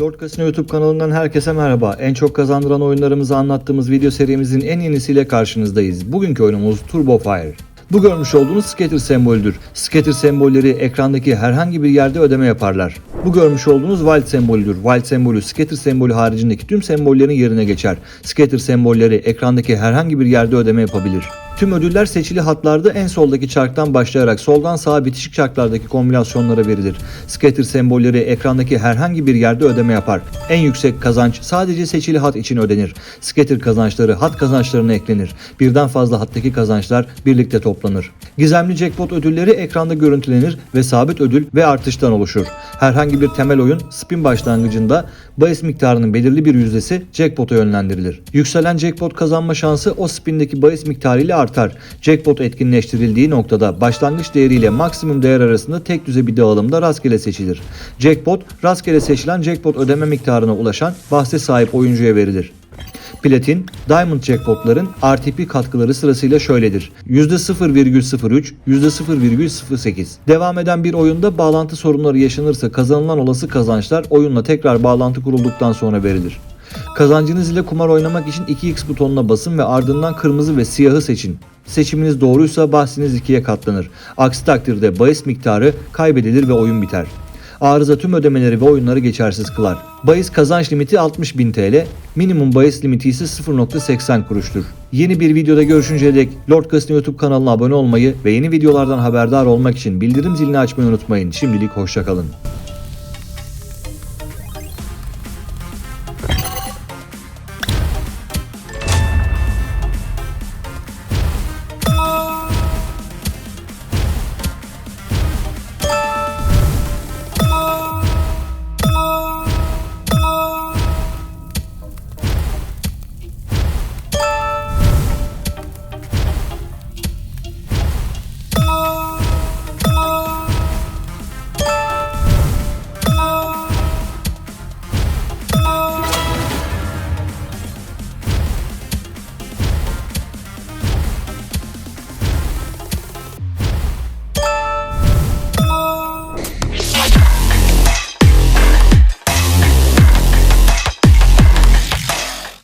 Lord Casino YouTube kanalından herkese merhaba. En çok kazandıran oyunlarımızı anlattığımız video serimizin en yenisiyle karşınızdayız. Bugünkü oyunumuz Turbo Fire. Bu görmüş olduğunuz scatter sembolüdür. Scatter sembolleri ekrandaki herhangi bir yerde ödeme yaparlar. Bu görmüş olduğunuz wild sembolüdür. Wild sembolü scatter sembolü haricindeki tüm sembollerin yerine geçer. Scatter sembolleri ekrandaki herhangi bir yerde ödeme yapabilir. Tüm ödüller seçili hatlarda en soldaki çarktan başlayarak soldan sağa bitişik çarklardaki kombinasyonlara verilir. Scatter sembolleri ekrandaki herhangi bir yerde ödeme yapar. En yüksek kazanç sadece seçili hat için ödenir. Scatter kazançları hat kazançlarına eklenir. Birden fazla hattaki kazançlar birlikte toplanır. Gizemli jackpot ödülleri ekranda görüntülenir ve sabit ödül ve artıştan oluşur. Herhangi bir temel oyun spin başlangıcında bahis miktarının belirli bir yüzdesi jackpot'a yönlendirilir. Yükselen jackpot kazanma şansı o spindeki bahis miktarı ile artar. Jackpot etkinleştirildiği noktada başlangıç değeriyle maksimum değer arasında tek düze bir dağılımda rastgele seçilir. Jackpot, rastgele seçilen jackpot ödeme miktarına ulaşan bahse sahip oyuncuya verilir. Platin, Diamond jackpotların RTP katkıları sırasıyla şöyledir. %0,03, %0,08. Devam eden bir oyunda bağlantı sorunları yaşanırsa kazanılan olası kazançlar oyunla tekrar bağlantı kurulduktan sonra verilir. Kazancınız ile kumar oynamak için 2x butonuna basın ve ardından kırmızı ve siyahı seçin. Seçiminiz doğruysa bahsiniz ikiye katlanır. Aksi takdirde bahis miktarı kaybedilir ve oyun biter. Arıza tüm ödemeleri ve oyunları geçersiz kılar. Bahis kazanç limiti 60.000 TL, minimum bahis limiti ise 0.80 kuruştur. Yeni bir videoda görüşünceye dek Lord Casino YouTube kanalına abone olmayı ve yeni videolardan haberdar olmak için bildirim zilini açmayı unutmayın. Şimdilik hoşçakalın.